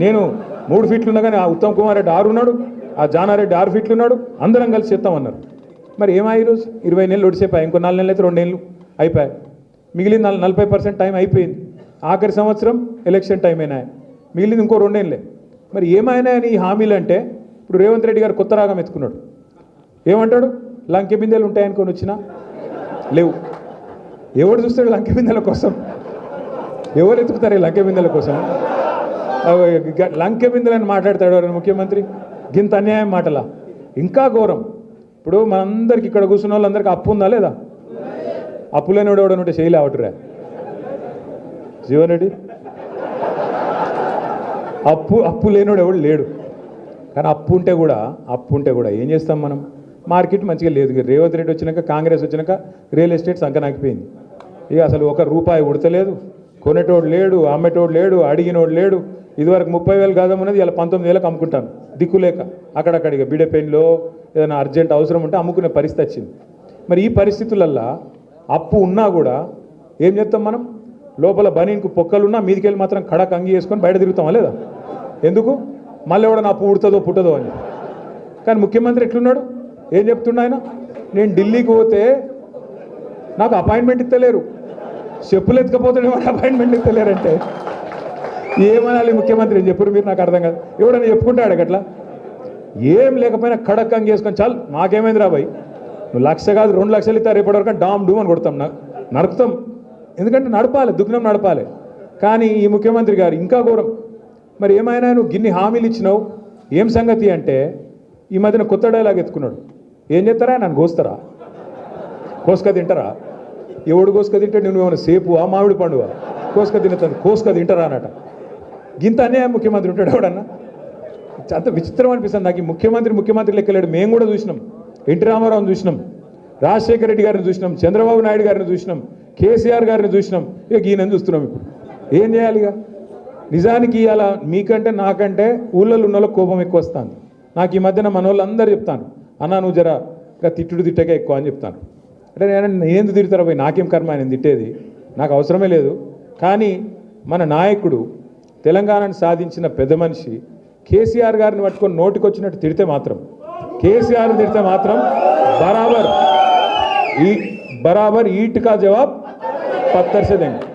నేను మూడు ఫీట్లున్నా కానీ ఆ ఉత్తమ్ కుమార్ రెడ్డి ఆరు ఉన్నాడు ఆ జానారెడ్డి ఆరు ఫీట్లు ఉన్నాడు అందరం కలిసి చేస్తామన్నారు మరి ఏమా ఈరోజు ఇరవై నెలలు ఒడిసేపాయి ఇంకో నాలుగు నెలలు అయితే రెండు నెలలు అయిపోయాయి మిగిలిన నలభై పర్సెంట్ టైం అయిపోయింది. ఆఖరి సంవత్సరం ఎలక్షన్ టైం అయినాయి మిగిలింది ఇంకో రెండేళ్ళే మరి ఏమైనాయని ఈ హామీలు అంటే ఇప్పుడు రేవంత్ రెడ్డి గారు కొత్త రాగం ఎత్తుకున్నాడు. ఏమంటాడు? లంకె బిందెలు ఉంటాయనుకొని వచ్చినా? లేవు. ఎవడు చూస్తాడు లంకె బిందెల కోసం? ఎవరు ఎత్తుకుతారు ఈ లంకె బిందెల కోసం? లంకె బిందులని మాట్లాడతాడు ముఖ్యమంత్రి? గింత అన్యాయం మాటల? ఇంకా ఘోరం. ఇప్పుడు మనందరికి ఇక్కడ కూర్చున్న వాళ్ళందరికీ అప్పు ఉందా లేదా? అప్పు లేనివాడు ఎవడని ఉంటే చేయలే జీవన్ రెడ్డి అప్పు అప్పు లేనివాడు ఎవడు లేడు. కానీ అప్పు ఉంటే కూడా అప్పు ఉంటే కూడా ఏం చేస్తాం మనం? మార్కెట్ మంచిగా లేదు. రేవంత్ రెడ్డి వచ్చినాక కాంగ్రెస్ వచ్చినాక రియల్ ఎస్టేట్ సంకనాకిపోయింది. ఇక అసలు ఒక రూపాయి ఉడతలేదు. కొనేటోడు లేడు అమ్మేటోడు లేడు అడిగినోడు లేడు. ఇదివరకు ముప్పై వేలు కాదన్నది ఇలా పంతొమ్మిది వేలకు అమ్ముకుంటాను. దిక్కులేక అక్కడక్కడిగా ఇక ఏదైనా అర్జెంట్ అవసరం ఉంటే అమ్ముకునే పరిస్థితి వచ్చింది. మరి ఈ పరిస్థితులల్లో అప్పు ఉన్నా కూడా ఏం చేస్తాం మనం? లోపల బనీన్కు పొక్కలున్నా మీదికెళ్ళి మాత్రం కడక్ అంగి వేసుకొని బయట తిరుగుతామా లేదా? ఎందుకు? మళ్ళీ నా అప్పు ఉడుతుందో పుట్టదో అని. కానీ ముఖ్యమంత్రి ఎట్లున్నాడు? ఏం చెప్తున్నా ఆయన? నేను ఢిల్లీకి పోతే నాకు అపాయింట్మెంట్ ఇస్తలేరు. చెప్పులు ఎత్తుకపోతాడేమో అపాయింట్మెంట్ ఎత్తలేరంటే ఏమనాలి ముఖ్యమంత్రి అని చెప్పారు? మీరు నాకు అర్థం కాదు. ఎవడన్నా చెప్పుకుంటాడు అట్లా ఏం లేకపోయినా కడక్కం చేసుకొని వేసుకొని చాలు మాకేమైంది రాబాయి నువ్వు లక్ష కాదు రెండు లక్షలు ఇస్తా రేపటివరకు డామ్ డూమ్ అని కొడతాం నా- నడుపుతాం. ఎందుకంటే నడపాలి దుగ్నం నడపాలి. కానీ ఈ ముఖ్యమంత్రి గారు ఇంకా ఘోరం. మరి ఏమైనా నువ్వు గిన్ని హామీలు ఇచ్చినావు? ఏం సంగతి అంటే ఈ మధ్యన కొత్త డైలాగ్ ఎత్తుకున్నాడు. ఏం చేస్తారా? నన్ను కోస్తారా? కోసుక తింటారా? ఎవడు కోసుక తింటే నువ్వు ఏమైనా సేపు ఆ మామిడి పండుగ కోసుక తినతాను కోసుక తింటారా అనట గింత అన్యాయం ముఖ్యమంత్రి ఉంటాడు ఎవడన్నా? అంత విచిత్రం అనిపిస్తుంది. నాకు ముఖ్యమంత్రి ముఖ్యమంత్రి లెక్కలేడు మేము కూడా చూసినాం. ఎన్టీ రామారావుని చూసినాం. రాజశేఖర రెడ్డి గారిని చూసినాం. చంద్రబాబు నాయుడు గారిని చూసినాం. కేసీఆర్ గారిని చూసినాం. ఇక ఈయన చూస్తున్నాం ఇప్పుడు? ఏం చేయాలి ఇక? నిజానికి ఇవాళ మీకంటే నాకంటే ఊళ్ళలో ఉన్న కోపం ఎక్కువ వస్తుంది. నాకు ఈ మధ్యన మన చెప్తాను అన్నా నువ్వు జర తిట్టుడు తిట్టకే ఎక్కువ అని చెప్తాను అంటే నేను నేను తిరుగుతారా పోయి నాకేం కర్మ? ఆయన తిట్టేది. నాకు అవసరమే లేదు. కానీ మన నాయకుడు తెలంగాణను సాధించిన పెద్ద మనిషి కేసీఆర్ గారిని పట్టుకొని నోటికొచ్చినట్టు తిడితే మాత్రం కేసీఆర్ తిడితే మాత్రం బరాబర్ ఈ బరాబర్ ఈట్ కా జవాబ్ పత్తర్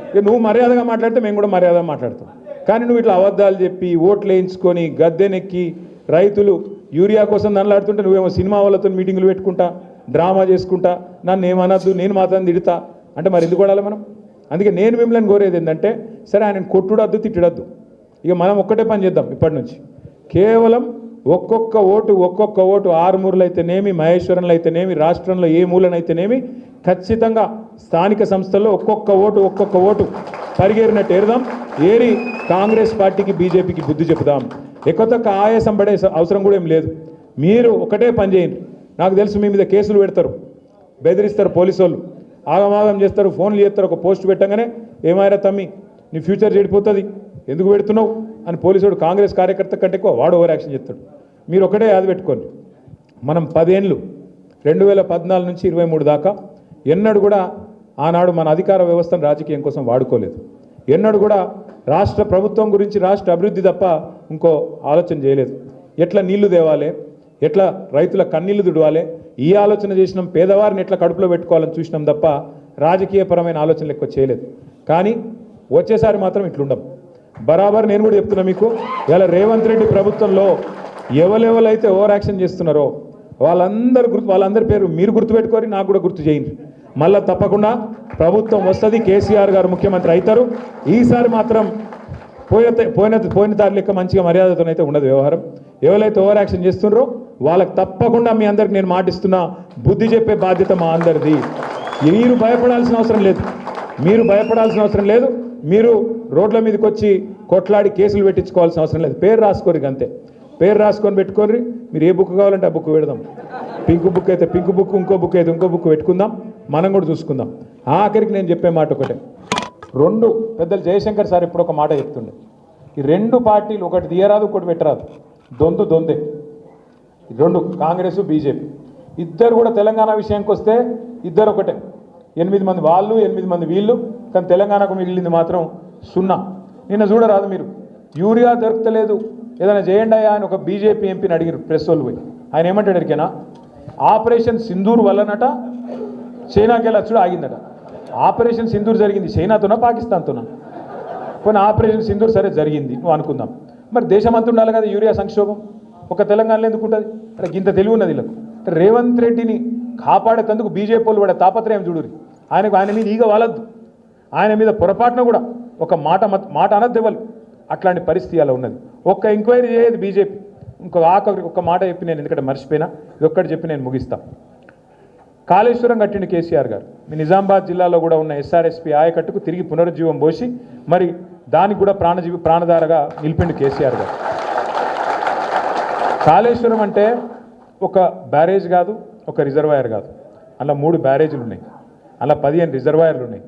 ఇక నువ్వు మర్యాదగా మాట్లాడితే మేము కూడా మర్యాదగా మాట్లాడతాం. కానీ నువ్వు ఇట్లా అబద్ధాలు చెప్పి ఓట్లు వేయించుకొని గద్దెనెక్కి రైతులు యూరియా కోసం నన్లాడుతుంటే నువ్వేమో సినిమా వాళ్ళతో మీటింగులు పెట్టుకుంటా డ్రామా చేసుకుంటా నన్ను ఏమనద్దు నేను మాత్రం తిడతా. అంటే మరి ఎందుకు కొడాలి మనం? అందుకే నేను మిమ్మల్ని కోరేది ఏంటంటే సరే ఆయన కొట్టుడద్దు తిట్టడద్దు. ఇక మనం ఒక్కటే పని చేద్దాం ఇప్పటి నుంచి. కేవలం ఒక్కొక్క ఓటు ఒక్కొక్క ఓటు ఆరుమూరులు అయితేనేమి మహేశ్వరంలో అయితేనేమి రాష్ట్రంలో ఏ మూలనైతేనేమి ఖచ్చితంగా స్థానిక సంస్థల్లో ఒక్కొక్క ఓటు ఒక్కొక్క ఓటు పరిగేరినట్టు ఏరుదాం. ఏరి కాంగ్రెస్ పార్టీకి బీజేపీకి బుద్ధి చెబుదాం. ఎక్కువ తక్కువ ఆయాసం పడే అవసరం కూడా ఏం లేదు. మీరు ఒకటే పని చేయండి. నాకు తెలుసు మీ మీద కేసులు పెడతారు. బెదిరిస్తారు పోలీసు వాళ్ళు ఆగమాగం చేస్తారు ఫోన్లు చేస్తారు ఒక పోస్ట్ పెట్టగానే ఏమైనా తమ్మి నీ ఫ్యూచర్ చెడిపోతుంది ఎందుకు పెడుతున్నావు? అని పోలీసుడు కాంగ్రెస్ కార్యకర్త కంటే ఎక్కువ వాడు ఓవర్ యాక్షన్ చేస్తాడు. మీరు ఒకటే అది పెట్టుకోండి. మనం పదేళ్ళు రెండు వేల పద్నాలుగు నుంచి ఇరవై మూడు దాకా ఎన్నడూ కూడా ఆనాడు మన అధికార వ్యవస్థను రాజకీయం కోసం వాడుకోలేదు. ఎన్నడూ కూడా రాష్ట్ర ప్రభుత్వం గురించి రాష్ట్ర అభివృద్ధి తప్ప ఇంకో ఆలోచన చేయలేదు. ఎట్లా నీళ్ళు తేవాలి? ఎట్లా రైతుల కన్నీళ్ళు దుడవాలి? ఈ ఆలోచన చేసినాం పేదవారిని ఎట్లా కడుపులో పెట్టుకోవాలని చూసినాం తప్ప రాజకీయపరమైన ఆలోచనలు ఎక్కువ చేయలేదు. కానీ వచ్చేసారి మాత్రం ఇట్లుండం. బరాబర్ నేను కూడా చెప్తున్నా మీకు ఇలా రేవంత్ రెడ్డి ప్రభుత్వంలో ఎవరెవరైతే ఓవర్ యాక్షన్ చేస్తున్నారో వాళ్ళందరూ గుర్తు వాళ్ళందరి పేరు మీరు గుర్తుపెట్టుకోరు నాకు కూడా గుర్తు చేయండి. మళ్ళా తప్పకుండా ప్రభుత్వం వస్తుంది కేసీఆర్ గారు ముఖ్యమంత్రి అవుతారు. ఈసారి మాత్రం పోయిన పోయిన పోయిన దారి లెక్క మంచిగా మర్యాదతోనైతే ఉండదు వ్యవహారం. ఎవరైతే ఓవర్ యాక్షన్ చేస్తున్నారో వాళ్ళకి తప్పకుండా మీ అందరికి నేను మాటిస్తున్నా బుద్ధి చెప్పే బాధ్యత మా అందరిది. మీరు భయపడాల్సిన అవసరం లేదు. మీరు భయపడాల్సిన అవసరం లేదు. మీరు రోడ్ల మీదకి వచ్చి కొట్లాడి కేసులు పెట్టించుకోవాల్సిన అవసరం లేదు. పేరు రాసుకోరు అంతే పేరు రాసుకొని పెట్టుకోర్రి. మీరు ఏ బుక్ కావాలంటే ఆ బుక్ పెడదాం. పింక్ బుక్ అయితే పింక్ బుక్ ఇంకో బుక్ అయితే ఇంకో బుక్ పెట్టుకుందాం. మనం కూడా చూసుకుందాం. ఆఖరికి నేను చెప్పే మాట ఒకటే. రెండు పెద్దలు జయశంకర్ సార్ ఇప్పుడు ఒక మాట చెప్తుండే. ఈ రెండు పార్టీలు ఒకటి తీయరాదు ఒకటి పెట్టరాదు. దొందు దొందే. రెండు కాంగ్రెస్ బీజేపీ. ఇద్దరు కూడా తెలంగాణ విషయానికి వస్తే ఇద్దరు ఒకటే. ఎనిమిది మంది వాళ్ళు ఎనిమిది మంది వీళ్ళు కానీ తెలంగాణకు మిగిలింది మాత్రం సున్నా. నిన్న చూడరాదు మీరు. యూరియా దొరకలేదు ఏదైనా చేయండి అని ఒక బీజేపీ ఎంపీని అడిగారు ప్రెస్ వాళ్ళు పోయి. ఆయన ఏమంటాడు ఎరికేనా ఆపరేషన్ సింధూర్ వల్లనట చైనాకి వెళ్ళి వచ్చుడు ఆగిందట. ఆపరేషన్ సింధూర్ జరిగింది. చైనాతోనా పాకిస్తాన్తోనా? కొన్ని ఆపరేషన్ సింధూర్ సరే జరిగింది నువ్వు అనుకుందాం. మరి దేశమంతా ఉండాలి కదా యూరియా సంక్షోభం? ఒక తెలంగాణలో ఎందుకు ఉంటుంది? అరే ఇంత తెలివి ఉన్నది వీళ్ళకు. రేవంత్ రెడ్డిని కాపాడేందుకు బీజేపీ వాళ్ళు పడే తాపత్రయం చూడురి ఆయనకు ఆయన మీద ఈగ వాలద్దు. ఆయన మీద పొరపాటున కూడా ఒక మాట మాట అనద్దు ఎవరు. అట్లాంటి పరిస్థితి అలా ఉన్నది. ఒక్క ఎంక్వైరీ చేయదు బీజేపీ. ఇంకొక ఆఖరి ఒక్క మాట చెప్పి నేను ఎందుకంటే మర్చిపోయినా ఇది ఒక్కటి చెప్పి నేను ముగిస్తాను కాళేశ్వరం కట్టిండు కేసీఆర్ గారు. మీ నిజామాబాద్ జిల్లాలో కూడా ఉన్న ఎస్ఆర్ఎస్పి ఆయకట్టుకు తిరిగి పునరుజ్జీవం పోసి మరి దానికి కూడా ప్రాణజీవి ప్రాణధారగా నిలిపిండు కేసీఆర్ గారు. కాళేశ్వరం అంటే ఒక బ్యారేజ్ కాదు ఒక రిజర్వాయర్ కాదు. అలా మూడు బ్యారేజీలు ఉన్నాయి. అలా పదిహేను రిజర్వాయర్లు ఉన్నాయి.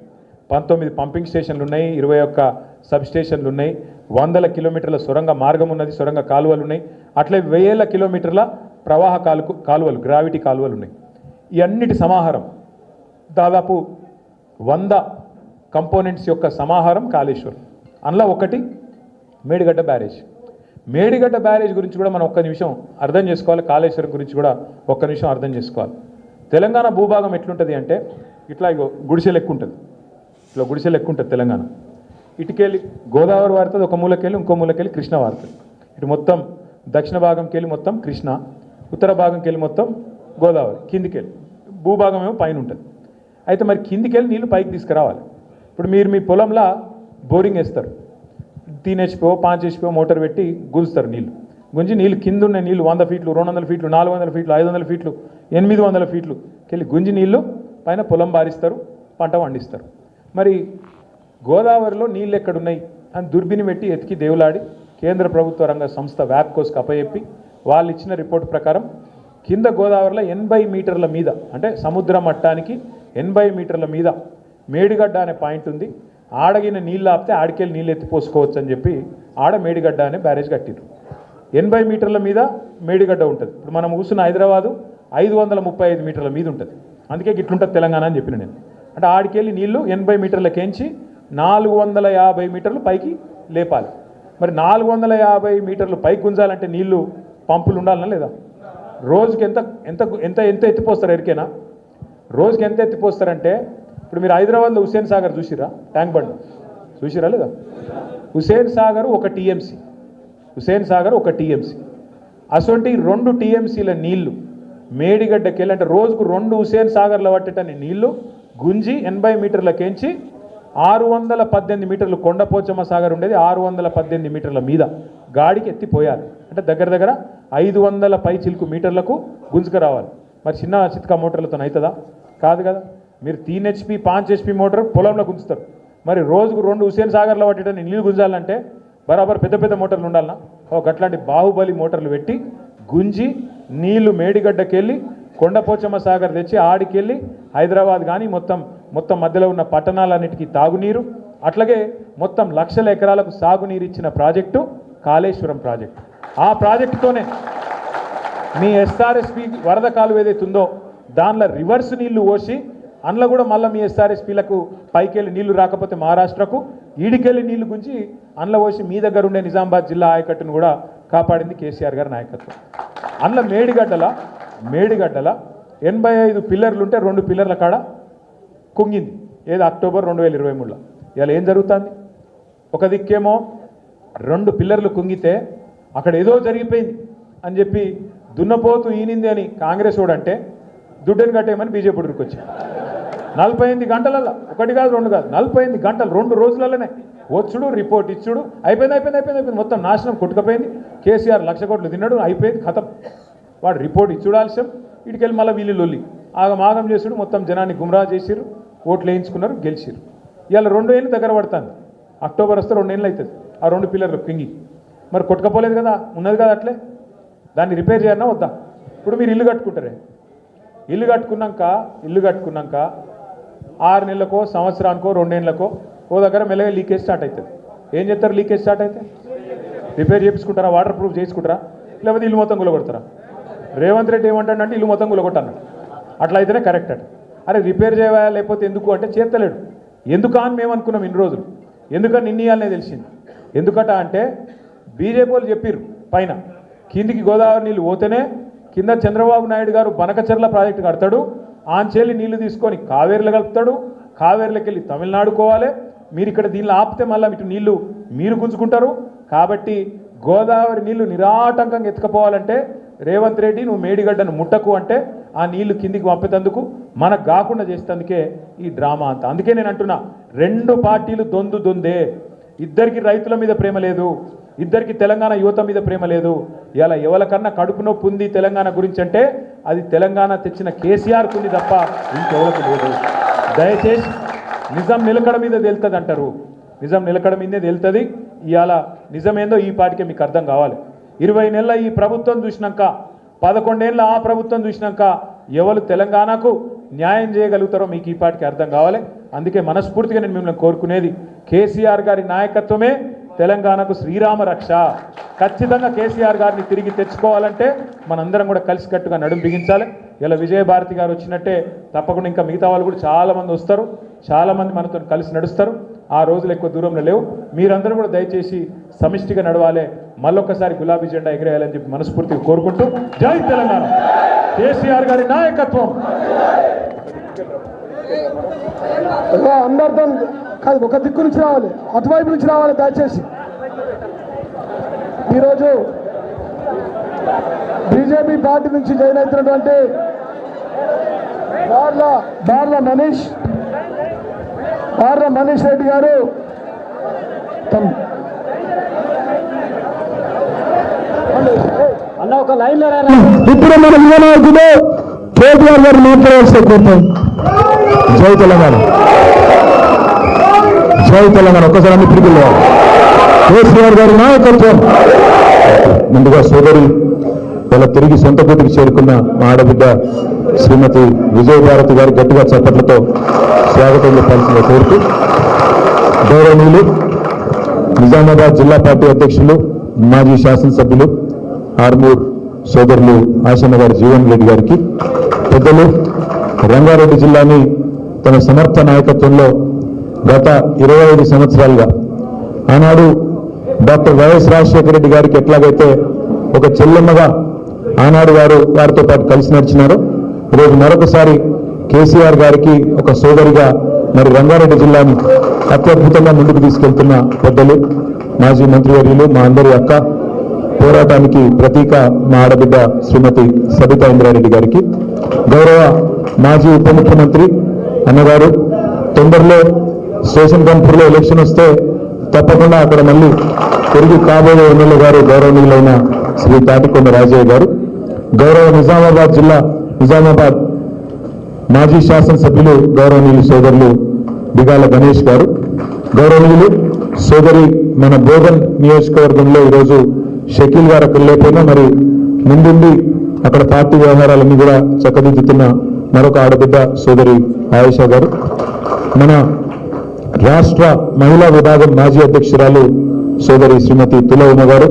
పంతొమ్మిది పంపింగ్ స్టేషన్లు ఉన్నాయి. ఇరవై ఒక్క సబ్ స్టేషన్లు ఉన్నాయి. వందల కిలోమీటర్ల సొరంగ మార్గం ఉన్నది సొరంగ కాలువలు ఉన్నాయి. అట్లే వేల కిలోమీటర్ల ప్రవాహ కాలు కాలువలు గ్రావిటీ కాలువలు ఉన్నాయి. ఇవన్నిటి సమాహారం దాదాపు వంద కంపోనెంట్స్ యొక్క సమాహారం కాళేశ్వరం. అందులో ఒకటి మేడిగడ్డ బ్యారేజ్. మేడిగడ్డ బ్యారేజ్ గురించి కూడా మనం ఒక్క నిమిషం అర్థం చేసుకోవాలి. కాళేశ్వరం గురించి కూడా ఒక్క నిమిషం అర్థం చేసుకోవాలి. తెలంగాణ భూభాగం ఎట్లుంటుంది అంటే ఇట్లా ఇగో గుడిసె ఎక్కువ ఉంటుంది. ఇట్లా గుడిసె లెక్క ఉంటుంది తెలంగాణ. ఇటుకెళ్ళి గోదావరి వారుతుంది ఒక మూలకెళ్ళి ఇంకో మూలకెళ్ళి కృష్ణ వారుతుంది. ఇటు మొత్తం దక్షిణ భాగంకి వెళ్ళి మొత్తం కృష్ణ ఉత్తర భాగంకి వెళ్ళి మొత్తం గోదావరి కిందికి వెళ్ళి భూభాగం ఏమో పైన ఉంటుంది. అయితే మరి కిందికి వెళ్ళి నీళ్ళు పైకి తీసుకురావాలి. ఇప్పుడు మీరు మీ పొలంలో బోరింగ్ వేస్తారు. తీన్ హెచ్పిఓ పాంచ్ హెచ్పిఓ మోటార్ పెట్టి గుంజుతారు నీళ్ళు గుంజి నీళ్ళు కింద ఉన్న నీళ్ళు వంద ఫీట్లు రెండు వందల ఫీట్లు నాలుగు వందల ఫీట్లు ఐదు వందల ఫీట్లు ఎనిమిది వందల ఫీట్లు వెళ్ళి గుంజి నీళ్ళు పైన పొలం బారిస్తారు పంట పండిస్తారు మరి గోదావరిలో నీళ్ళు ఎక్కడున్నాయి అని దుర్బిని పెట్టి ఎతికి దేవులాడి కేంద్ర ప్రభుత్వ రంగ సంస్థ వ్యాప్కోస్కి అప్పచెప్పి వాళ్ళు ఇచ్చిన రిపోర్ట్ ప్రకారం కింద గోదావరిలో ఎనభై మీటర్ల మీద అంటే సముద్ర మట్టానికి ఎనభై మీటర్ల మీద మేడిగడ్డ అనే పాయింట్ ఉంది. ఆడగిన నీళ్ళు ఆపితే ఆడికెళ్ళి నీళ్ళు ఎత్తిపోసుకోవచ్చు అని చెప్పి ఆడ మేడిగడ్డ అనే బ్యారేజ్ కట్టిరు ఎనభై మీటర్ల మీద మేడిగడ్డ ఉంటుంది. ఇప్పుడు మనం కూర్చున్న హైదరాబాదు ఐదు వందల ముప్పై ఐదు మీటర్ల మీద ఉంటుంది. అందుకే ఇట్లుంటుంది తెలంగాణ అని చెప్పిన నేను. అంటే ఆడికెళ్ళి నీళ్ళు ఎనభై మీటర్లకేంచి నాలుగు వందల యాభై మీటర్లు పైకి లేపాలి. మరి నాలుగు వందల యాభై మీటర్లు పైకి గుంజాలంటే నీళ్ళు పంపులు ఉండాలనా లేదా? రోజుకి ఎంత ఎంత ఎంత ఎంత ఎత్తిపోస్తారు ఎరికేనా? రోజుకి ఎంత ఎత్తిపోస్తారంటే ఇప్పుడు మీరు హైదరాబాద్లో హుసేన్ సాగర్ చూసిరా? Tank bund. చూసిరా లేదా? హుసేన్ సాగర్ ఒక టీఎంసీ. హుసేన్ సాగర్ ఒక టీఎంసీ. అసొంటి రెండు టీఎంసీల నీళ్ళు మేడిగడ్డకెళ్ళి అంటే రోజుకు రెండు హుసేన్ సాగర్లో పట్టేటని నీళ్ళు గుంజి ఎనభై మీటర్లకేంచి ఆరు వందల పద్దెనిమిది మీటర్లు కొండపోచమ్మ సాగర్ ఉండేది. ఆరు వందల పద్దెనిమిది మీటర్ల మీద గాడికి ఎత్తిపోయాలి అంటే దగ్గర దగ్గర ఐదు వందల పై చిలుకు మీటర్లకు గుంజుకు రావాలి. మరి చిన్న చిత్కా మోటార్లతో అవుతుందా కాదు కదా? మీరు తీన్ హెచ్పి పాంచ్ హెచ్పి మోటార్ పొలంలో గుంజుతారు. మరి రోజుకు రెండు హుసేన్ సాగర్లో పట్టేటని నీళ్ళు గుంజాలంటే బరాబర్ పెద్ద పెద్ద మోటార్లు ఉండాలన్నా ఒక అట్లాంటి బాహుబలి మోటార్లు పెట్టి గుంజి నీళ్ళు మేడిగడ్డకెళ్ళి కొండపోచమ్మ సాగర్ తెచ్చి ఆడికెళ్ళి హైదరాబాద్ కానీ మొత్తం మొత్తం మధ్యలో ఉన్న పట్టణాలన్నిటికీ తాగునీరు అట్లాగే మొత్తం లక్షల ఎకరాలకు సాగునీరు ఇచ్చిన ప్రాజెక్టు కాళేశ్వరం ప్రాజెక్టు. ఆ ప్రాజెక్టుతోనే మీ ఎస్ఆర్ఎస్పి వరద కాలువ ఏదైతే ఉందో దానిలో రివర్స్ నీళ్ళు పోసి అందులో కూడా మళ్ళీ మీ ఎస్ఆర్ఎస్పీలకు పైకెళ్ళి నీళ్ళు రాకపోతే మహారాష్ట్రకు ఈడికెళ్ళి నీళ్ళు గుంచి అందులో పోసి మీ దగ్గర ఉండే నిజామాబాద్ జిల్లా ఆయకట్టును కూడా కాపాడింది కేసీఆర్ గారి నాయకత్వం. అందులో మేడిగడ్డల మేడిగడ్డల ఎనభై ఐదు పిల్లర్లు ఉంటే రెండు పిల్లర్ల కాడ కుంగింది. ఏది? అక్టోబర్ రెండు వేల ఇరవై మూడులో. ఇవాళ ఏం జరుగుతుంది? ఒక దిక్కేమో రెండు పిల్లర్లు కుంగితే అక్కడ ఏదో జరిగిపోయింది అని చెప్పి దున్నపోతు ఈనింది అని కాంగ్రెస్ వాడు అంటే దుడ్డని కట్టేయమని బీజేపీ వచ్చి నలభై ఎనిమిది గంటలలో ఒకటి కాదు రెండు కాదు నలభై ఎనిమిది గంటలు రెండు రోజులలోనే. వచ్చుడు రిపోర్ట్ ఇచ్చుడు. అయిపోయింది అయిపోయింది అయిపోయింది అయిపోయింది. మొత్తం నాశనం కొట్టుకపోయింది. కేసీఆర్ లక్ష కోట్లు తిన్నాడు అయిపోయింది కథం వాడు రిపోర్ట్ ఇచ్చుడు ఆలస్యం. ఇటుకెళ్ళి మళ్ళీ వీళ్ళు లొల్లి. ఆగం ఆగం చేసుడు మొత్తం జనాన్ని గుమ్రా చేసిరు ఓట్లు వేయించుకున్నారు గెలిచిరు. ఇవాళ రెండు ఏళ్ళు దగ్గర పడుతుంది. అక్టోబర్ వస్తే రెండు ఏళ్ళు అవుతుంది. ఆ రెండు పిల్లర్లు పింగి. మరి కొట్టుకపోలేదు కదా ఉన్నది కదా అట్లే. దాన్ని రిపేర్ చేయాలన్నా వద్దా? ఇప్పుడు మీరు ఇల్లు కట్టుకుంటారే. ఇల్లు కట్టుకున్నాక ఇల్లు కట్టుకున్నాక ఆరు నెలలకో సంవత్సరానికో రెండేళ్ళకో ఓ దగ్గర మెల్లగా లీకేజ్ స్టార్ట్ అవుతుంది ఏం చేస్తారు లీకేజ్ స్టార్ట్ అయితే? రిపేర్ చేయించుకుంటారా వాటర్ ప్రూఫ్ చేసుకుంటారా లేకపోతే ఇల్లు మొత్తం గులగొడతారా? రేవంత్ రెడ్డి ఏమంటాడంటే ఇల్లు మొత్తం గులగొట్టన్నాడు. అట్లా అయితేనే కరెక్ట్ అట. అరే రిపేర్ చేయాలి లేకపోతే ఎందుకు అంటే చేస్తలేడు. ఎందుకా అని మేము అనుకున్నాం ఇన్ని రోజులు? ఎందుకని నిన్నయాలనే తెలిసింది. ఎందుకట అంటే బీజేపీ వాళ్ళు చెప్పిర్రు పైన కిందికి గోదావరి నీళ్ళు పోతేనే కింద చంద్రబాబు నాయుడు గారు బనకచెర్ల ప్రాజెక్టు కడతాడు ఆంచేలి నీళ్ళు తీసుకొని కావేరిలో కలుపుతాడు. కావేరీలోకి వెళ్ళి తమిళనాడు మీరు ఇక్కడ దీనిలో ఆపితే మళ్ళీ ఇటు నీళ్ళు మీరు గుంజుకుంటారు. కాబట్టి గోదావరి నీళ్ళు నిరాటంకంగా ఎత్తుకపోవాలంటే రేవంత్ రెడ్డి నువ్వు మేడిగడ్డను ముట్టకు అంటే ఆ నీళ్ళు కిందికి పంపేతందుకు మనకు కాకుండా చేసేందుకే ఈ డ్రామా అంతా. అందుకే నేను అంటున్నా రెండు పార్టీలు దొందు దొందే. ఇద్దరికి రైతుల మీద ప్రేమ లేదు. ఇద్దరికి తెలంగాణ యువత మీద ప్రేమ లేదు. ఇలా ఎవరికన్నా కడుపు నొప్పి ఉంది తెలంగాణ గురించి అంటే అది తెలంగాణ తెచ్చిన కేసీఆర్ కుంది తప్ప ఇంకెవరకు లేదు. దయచేసి నిజం నిలకడ మీద తేలుతుంది అంటారు. నిజం నిలకడ మీదే తేలుతుంది. ఇవాళ నిజమేందో ఈ పాటికే మీకు అర్థం కావాలి. ఇరవై నెలల ఈ ప్రభుత్వం చూసినాక పదకొండేళ్ళ ఆ ప్రభుత్వం చూసినాక ఎవరు తెలంగాణకు న్యాయం చేయగలుగుతారో మీకు ఈ పాటికి అర్థం కావాలి. అందుకే మనస్ఫూర్తిగా నేను మిమ్మల్ని కోరుకునేది కేసీఆర్ గారి నాయకత్వమే తెలంగాణకు శ్రీరామ రక్ష. ఖచ్చితంగా కేసీఆర్ గారిని తిరిగి తెచ్చుకోవాలంటే మనందరం కూడా కలిసికట్టుగా నడుం బిగించాలి. ఇలా విజయభారతి గారు వచ్చినట్టే తప్పకుండా ఇంకా మిగతా వాళ్ళు కూడా చాలామంది వస్తారు. చాలామంది మనతో కలిసి నడుస్తారు. ఆ రోజులు ఎక్కువ దూరంలో లేవు. మీరందరూ కూడా దయచేసి సమిష్టిగా నడవాలి. మళ్ళొక్కసారి గులాబీ జెండా ఎగిరేయాలని చెప్పి మనస్ఫూర్తిగా కోరుకుంటూ జై తెలంగాణ. కేసీఆర్ గారి నాయకత్వం. అందరితో కాదు ఒక దిక్కు నుంచి రావాలి. అటువైపు నుంచి రావాలి దయచేసి. ఈరోజు బీజేపీ పార్టీ నుంచి జాయిన్ అవుతున్నటువంటి బార్ల బార్ల మనీష్ బార్ల మనీష్ రెడ్డి గారు అన్న ఒక లైన్ ఇప్పుడు మన యువనాయకుడు కేటీఆర్ గారు మాట్లాడాల్సిన కోరుతాం జై తెలంగాణ. జై తెలంగాణ ఒక్కసారి అన్ని పిలుపులు కేసీఆర్ గారి నాయకత్వం. ముందుగా సోదరి ఇలా తిరిగి సొంత గూటికి చేరుకున్న మా ఆడబిడ్డ శ్రీమతి విజయభారతి గారి గట్టిగా చప్పట్లతో స్వాగతం చెప్పాల్సిన కోరుతూ గౌరవనీయులు నిజామాబాద్ జిల్లా పార్టీ అధ్యక్షులు మాజీ శాసనసభ్యులు ఆర్మూర్ సోదరులు ఆశన్న గారి జీవన్ రెడ్డి గారికి పెద్దలు రంగారెడ్డి జిల్లాని తన సమర్థ నాయకత్వంలో గత ఇరవై ఐదు సంవత్సరాలుగా ఆనాడు డాక్టర్ వైఎస్ రాజశేఖర రెడ్డి గారికి ఎట్లాగైతే ఒక చెల్లెమ్మగా ఆనాడు వారు వారితో పాటు కలిసి నడిచినారు ఈరోజు మరొకసారి కేసీఆర్ గారికి ఒక సోదరిగా మరి రంగారెడ్డి జిల్లాని అత్యద్భుతంగా ముందుకు తీసుకెళ్తున్న పెద్దలు మాజీ మంత్రివర్యులు మా అందరి అక్క పోరాటానికి ప్రతీక మా ఆడబిడ్డ శ్రీమతి సబితా ఇంద్రారెడ్డి గారికి గౌరవ మాజీ ఉప ముఖ్యమంత్రి అన్నగారు తొందరలో స్టేషన్ గన్పూర్లో ఎలక్షన్ వస్తే తప్పకుండా అక్కడ మళ్ళీ తిరిగి కాబోయే ఎమ్మెల్యే గారు గౌరవనీయులైన శ్రీ తాటికొండ రాజయ్య గారు గౌరవ నిజామాబాద్ జిల్లా నిజామాబాద్ మాజీ శాసనసభ్యులు గౌరవనీయులు సోదరులు బిగాల గణేష్ గారు. గౌరవనీయులు సోదరి మన బోధన్ నియోజకవర్గంలో ఈరోజు షకీల్ గారు అక్కడ లేకపోయినా మరి ముందుండి అక్కడ పార్టీ వ్యవహారాలన్నీ కూడా చక్కదిద్దుతున్న మరొక ఆడబిడ్డ సోదరి ఆయేషా గారు. మన రాష్ట్ర మహిళా విభాగం మాజీ అధ్యక్షురాలు సోదరి శ్రీమతి తులవమ్మ గారు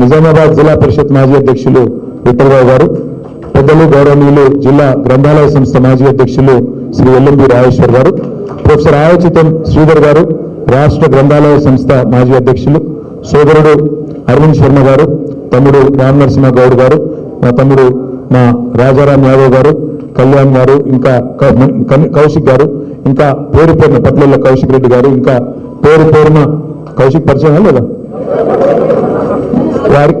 నిజామాబాద్ జిల్లా పరిషత్ మాజీ అధ్యక్షులు విఠలరావు గారు పెద్దలు గౌరవనీయులు జిల్లా గ్రంథాలయ సంస్థ మాజీ అధ్యక్షులు శ్రీ ఎల్లంబి రాజేశ్వర్ గారు ప్రొఫెసర్ ఆయోచితం శ్రీధర్ గారు రాష్ట్ర గ్రంథాలయ సంస్థ మాజీ అధ్యక్షులు సోదరుడు అరవింద్ శర్మ గారు తమ్ముడు రామ్ నరసింహ గౌడ్ గారు మా తమ్ముడు మా రాజారాం యాదవ్ గారు కళ్యాణ్ గారు ఇంకా కన్- కౌశిక్ గారు ఇంకా పేరు పేరున పట్ల కౌశిక్ రెడ్డి గారు ఇంకా పేరు పేరున కౌశిక్ పరిచయం లేదా వారి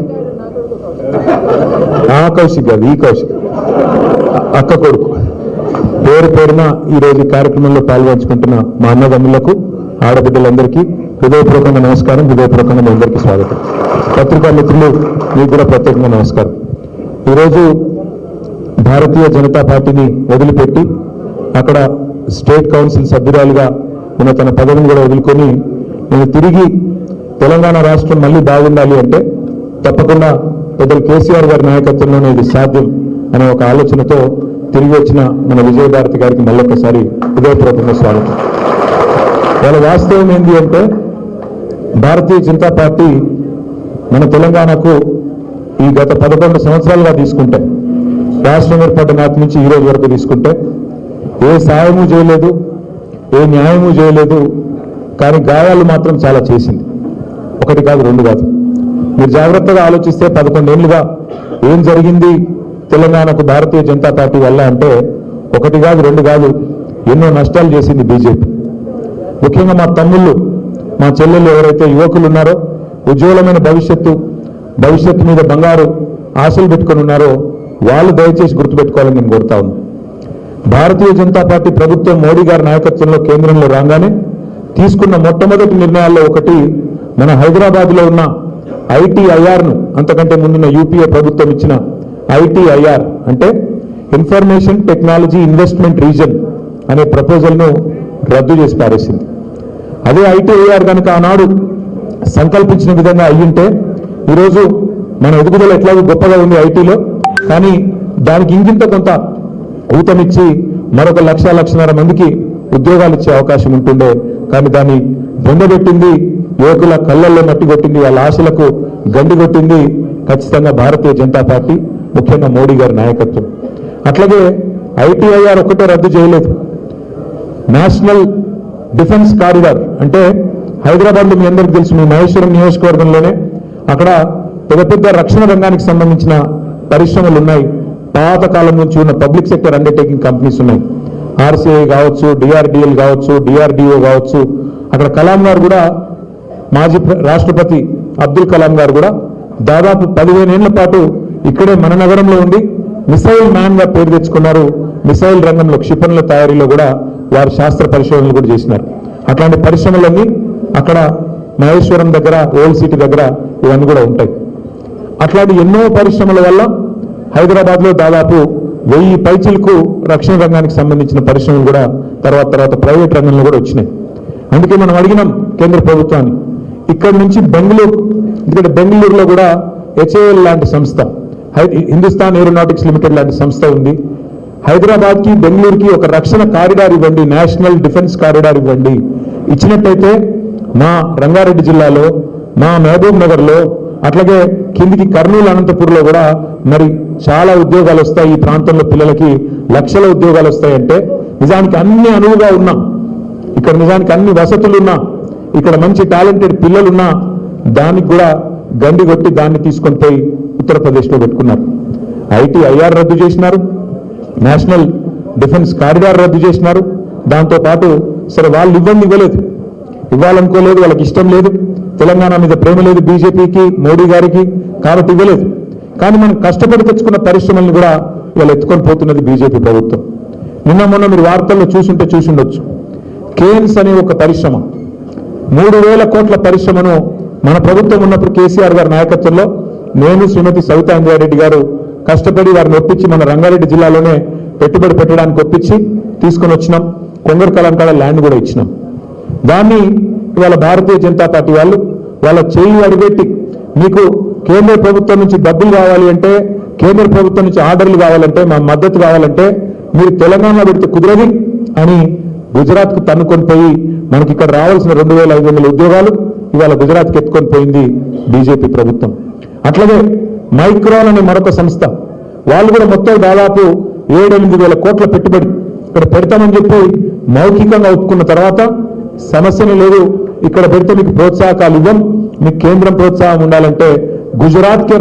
ఆ కౌశిక్ గారు ఈ కౌశిక్. అక్క కొడుకు. పేరు పేరున ఈరోజు కార్యక్రమంలో పాల్గొంచుకుంటున్న మా అన్నదమ్ములకు ఆడబిడ్డలందరికీ హృదయపూర్వకంగా నమస్కారం హృదయపూర్వకంగా మీ అందరికీ స్వాగతం. పత్రికా మిత్రులు మీకు కూడా ప్రత్యేకంగా నమస్కారం. ఈరోజు భారతీయ జనతా పార్టీని వదిలిపెట్టి అక్కడ స్టేట్ కౌన్సిల్ సభ్యురాలుగా ఉన్న తన పదవిని కూడా వదులుకొని నేను తిరిగి తెలంగాణ రాష్ట్రం మళ్ళీ బాగుండాలి అంటే తప్పకుండా పెద్దలు కేసీఆర్ గారి నాయకత్వంలోనే ఇది సాధ్యం అనే ఒక ఆలోచనతో తిరిగి వచ్చిన మన విజయభారతి గారికి మళ్ళొకసారి హృదయపూర్వకంగా స్వాగతం. వాళ్ళ వాస్తవం ఏంటి అంటే భారతీయ జనతా పార్టీ మన తెలంగాణకు ఈ గత పదకొండు సంవత్సరాలుగా తీసుకుంటే రాష్ట్రం ఏర్పడిన నాటి నుంచి ఈ రోజు వరకు తీసుకుంటే ఏ సాయము చేయలేదు ఏ న్యాయము చేయలేదు కానీ గాయాలు మాత్రం చాలా చేసింది. ఒకటి కాదు రెండు కాదు. మీరు జాగ్రత్తగా ఆలోచిస్తే పదకొండేళ్ళుగా ఏం జరిగింది? తెలంగాణకు భారతీయ జనతా పార్టీ వల్ల అంటే ఒకటి కాదు రెండు కాదు ఎన్నో నష్టాలు చేసింది బీజేపీ. ముఖ్యంగా మా తమ్ముళ్ళు మా చెల్లెళ్ళు ఎవరైతే యువకులు ఉన్నారో ఉజ్వలమైన భవిష్యత్తు భవిష్యత్తు మీద బంగారు ఆశలు పెట్టుకొని ఉన్నారో వాళ్ళు దయచేసి గుర్తుపెట్టుకోవాలని నేను కోరుతా ఉన్నాను. భారతీయ జనతా పార్టీ ప్రభుత్వం మోడీ గారి నాయకత్వంలో కేంద్రంలో రాగానే తీసుకున్న మొట్టమొదటి నిర్ణయాల్లో ఒకటి మన హైదరాబాద్లో ఉన్న ఐటీఐఆర్ను అంతకంటే ముందున్న యూపీఏ ప్రభుత్వం ఇచ్చిన ఐటీఐఆర్ అంటే ఇన్ఫర్మేషన్ టెక్నాలజీ ఇన్వెస్ట్మెంట్ రీజన్ అనే ప్రపోజల్ను రద్దు చేసి పారేసింది. అదే ఐటీఐఆర్ కనుక ఆనాడు సంకల్పించిన విధంగా అయ్యుంటే ఈరోజు మన ఎదుగుదల ఎట్లాగో గొప్పగా ఉంది ఐటీలో కానీ దానికి ఇంకింత కొంత ఊతమిచ్చి మరొక లక్ష లక్షన్నర మందికి ఉద్యోగాలు ఇచ్చే అవకాశం ఉంటుండే. కానీ దాన్ని బొందబెట్టింది యువకుల కళ్ళల్లో మట్టి కొట్టింది వాళ్ళ ఆశలకు గండి కొట్టింది ఖచ్చితంగా భారతీయ జనతా పార్టీ ముఖ్యంగా మోడీ గారి నాయకత్వం. అట్లాగే ఐటీఐఆర్ ఒక్కటే రద్దు చేయలేదు. నేషనల్ డిఫెన్స్ కారిడార్ అంటే హైదరాబాద్లో మీ అందరికీ తెలుసు మీ మహేశ్వరం నియోజకవర్గంలోనే అక్కడ పెద్ద పెద్ద రక్షణ రంగానికి సంబంధించిన పరిశ్రమలు ఉన్నాయి. పాత కాలం నుంచి ఉన్న పబ్లిక్ సెక్టర్ అండర్టేకింగ్ కంపెనీస్ ఉన్నాయి. ఆర్సీఐ కావచ్చు డిఆర్డిఎల్ కావచ్చు డిఆర్డిఓ కావచ్చు. అక్కడ కలాం గారు కూడా మాజీ రాష్ట్రపతి అబ్దుల్ కలాం గారు కూడా దాదాపు పదిహేను ఏళ్ళ పాటు ఇక్కడే మన నగరంలో ఉండి మిసైల్ మ్యాన్గా పేరు తెచ్చుకున్నారు. మిసైల్ రంగంలో క్షిపణుల తయారీలో కూడా వారు శాస్త్ర పరిశోధనలు కూడా చేసినారు. అట్లాంటి పరిశ్రమలన్నీ అక్కడ మహేశ్వరం దగ్గర ఓల్డ్ సిటీ దగ్గర ఇవన్నీ కూడా ఉంటాయి. అట్లాంటి ఎన్నో పరిశ్రమల వల్ల హైదరాబాద్లో దాదాపు వెయ్యి పైచిలకు రక్షణ రంగానికి సంబంధించిన పరిశ్రమలు కూడా తర్వాత తర్వాత ప్రైవేట్ రంగంలో కూడా వచ్చినాయి. అందుకే మనం అడిగినాం కేంద్ర ప్రభుత్వాన్ని ఇక్కడి నుంచి బెంగళూరు ఎందుకంటే బెంగళూరులో కూడా హెచ్ఏఎల్ లాంటి సంస్థ హై- హిందుస్థాన్ ఏరోనాటిక్స్ లిమిటెడ్ లాంటి సంస్థ ఉంది. హైదరాబాద్కి బెంగళూరుకి ఒక రక్షణ కారిడార్ ఇవ్వండి నేషనల్ డిఫెన్స్ కారిడార్ ఇవ్వండి. ఇచ్చినట్టయితే మా రంగారెడ్డి జిల్లాలో మా మహబూబ్ నగర్లో అట్లాగే కిందికి కర్నూలు అనంతపూర్లో కూడా మరి చాలా ఉద్యోగాలు వస్తాయి ఈ ప్రాంతంలో పిల్లలకి లక్షల ఉద్యోగాలు వస్తాయంటే నిజానికి అన్ని అనువుగా ఉన్నా ఇక్కడ నిజానికి అన్ని వసతులున్నా ఇక్కడ మంచి టాలెంటెడ్ పిల్లలున్నా దానికి కూడా గండి కొట్టి దాన్ని తీసుకొని పోయి ఉత్తరప్రదేశ్లో పెట్టుకున్నారు. ఐటీ ఐఆర్ రద్దు చేసినారు నేషనల్ డిఫెన్స్ కారిడార్ రద్దు చేసినారు దాంతో పాటు సరే వాళ్ళు ఇవ్వండి ఇవ్వలేదు. ఇవ్వాలనుకోలేదు వాళ్ళకి ఇష్టం లేదు తెలంగాణ మీద ప్రేమ లేదు బీజేపీకి మోడీ గారికి కాబట్టి ఇవ్వలేదు. కానీ మనం కష్టపడి తెచ్చుకున్న పరిశ్రమలను కూడా వాళ్ళు ఎత్తుకొని పోతున్నది బీజేపీ ప్రభుత్వం. నిన్న మొన్న మీరు వార్తల్లో చూసుంటే చూసిండొచ్చు. కేన్స్ అనే ఒక పరిశ్రమ మూడు వేల కోట్ల పరిశ్రమను మన ప్రభుత్వం ఉన్నప్పుడు కేసీఆర్ గారి నాయకత్వంలో నేను శ్రీమతి సవితా ఇంద్రారెడ్డి గారు కష్టపడి వారిని ఒప్పించి మన రంగారెడ్డి జిల్లాలోనే పెట్టుబడి పెట్టడానికి ఒప్పించి తీసుకొని వచ్చినాం. కొంగరు కలంకాడ ల్యాండ్ కూడా ఇచ్చినాం. దాన్ని ఇవాళ భారతీయ జనతా పార్టీ వాళ్ళు వాళ్ళ చేయి అడిగెట్టి మీకు కేంద్ర ప్రభుత్వం నుంచి డబ్బులు కావాలి అంటే కేంద్ర ప్రభుత్వం నుంచి ఆర్డర్లు కావాలంటే మా మద్దతు కావాలంటే మీరు తెలంగాణలో పెడితే కుదరది అని గుజరాత్కు తన్నుకొని పోయి మనకి ఇక్కడ రావాల్సిన రెండు వేల ఐదు వందల ఉద్యోగాలు ఇవాళ గుజరాత్కి ఎత్తుకొని పోయింది బీజేపీ ప్రభుత్వం. అట్లాగే మైక్రాన్ అనే మరొక సంస్థ వాళ్ళు కూడా మొత్తం దాదాపు ఏడెనిమిది వేల కోట్ల పెట్టుబడి. ఇక్కడ పెడతామని చెప్పి మౌఖికంగా ఒప్పుకున్న తర్వాత సమస్యనే లేదు ఇక్కడ పెడితే మీకు ప్రోత్సాహకాలు ఇవ్వం మీకు కేంద్రం ప్రోత్సాహం ఉండాలంటే గుజరాత్కే